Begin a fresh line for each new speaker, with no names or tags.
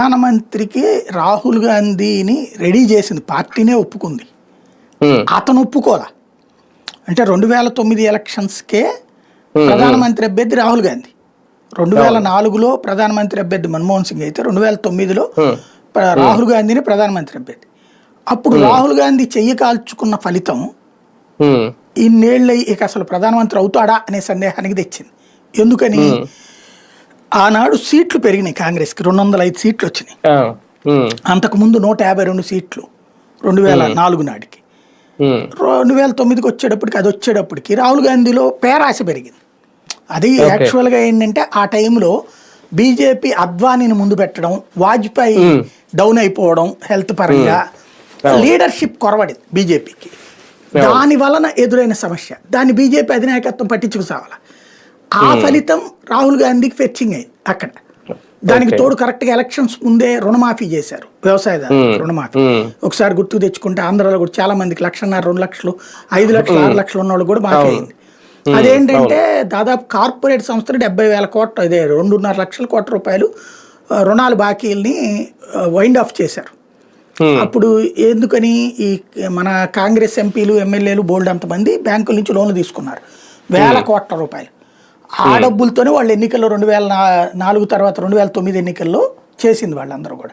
ప్రధానమంత్రికి రాహుల్ గాంధీని రెడీ చేసింది పార్టీనే ఒప్పుకుంది. అతను ఒప్పుకోలా. అంటే రెండు వేల తొమ్మిది ఎలక్షన్స్కే ప్రధానమంత్రి అభ్యర్థి రాహుల్ గాంధీ. రెండు వేల నాలుగులో ప్రధానమంత్రి అభ్యర్థి మన్మోహన్ సింగ్ అయితే రెండు వేల తొమ్మిదిలో రాహుల్ గాంధీని ప్రధానమంత్రి అభ్యర్థి. అప్పుడు రాహుల్ గాంధీ చెయ్యి కాల్చుకున్న ఫలితం ఇన్నేళ్ళు ఇక అసలు ప్రధానమంత్రి అవుతాడా అనే సందేహానికి తెచ్చింది. ఎందుకని? ఆనాడు సీట్లు పెరిగినాయి కాంగ్రెస్కి. రెండు వందల ఐదు సీట్లు వచ్చినాయి.
ఆ, ఉమ్,
అంతకుముందు నూట యాభై రెండు సీట్లు. రెండు వేల నాలుగు నాటికి. రెండు వేల తొమ్మిదికి వచ్చేటప్పటికి అది వచ్చేటప్పటికి రాహుల్ గాంధీలో పేరాశ పెరిగింది. అది యాక్చువల్గా ఏంటంటే ఆ టైంలో బీజేపీ అద్వానీని ముందు పెట్టడం వాజ్పేయి డౌన్ అయిపోవడం హెల్త్ పరంగా లీడర్షిప్ కొరవడింది బీజేపీకి. దాని వలన ఎదురైన సమస్య. దాన్ని బీజేపీ అధినాయకత్వం పట్టించుకుసావాల ఆ ఫలితం రాహుల్ గాంధీకి ఫెచ్చింగ్ అయింది. అక్కడ. దానికి తోడు కరెక్ట్గా ఎలక్షన్స్ ముందే రుణమాఫీ చేశారు. వ్యవసాయదారు రుణమాఫీ. ఒకసారి గుర్తు తెచ్చుకుంటే ఆంధ్రాలో కూడా చాలా మందికి లక్షన్నర రెండు లక్షలు ఐదు లక్షలు ఆరు లక్షలు ఉన్న వాళ్ళు కూడా మాఫీ అయింది. అదేంటంటే దాదాపు కార్పొరేట్ సంస్థలు డెబ్బై వేల కోట్ల ఇదే రెండున్నర లక్షల కోట్ల రూపాయలు రుణాలు బాకీల్ని వైండ్ ఆఫ్ చేశారు. అప్పుడు ఎందుకని ఈ మన కాంగ్రెస్ ఎంపీలు ఎమ్మెల్యేలు బోల్డ్ అంతమంది బ్యాంకుల నుంచి లోన్లు తీసుకున్నారు. వేల కోట్ల రూపాయలు. ఆ డబ్బులతోనే వాళ్ళు ఎన్నికల్లో రెండు వేల నాలుగు తర్వాత రెండు వేల తొమ్మిది ఎన్నికల్లో చేసింది వాళ్ళందరూ కూడా.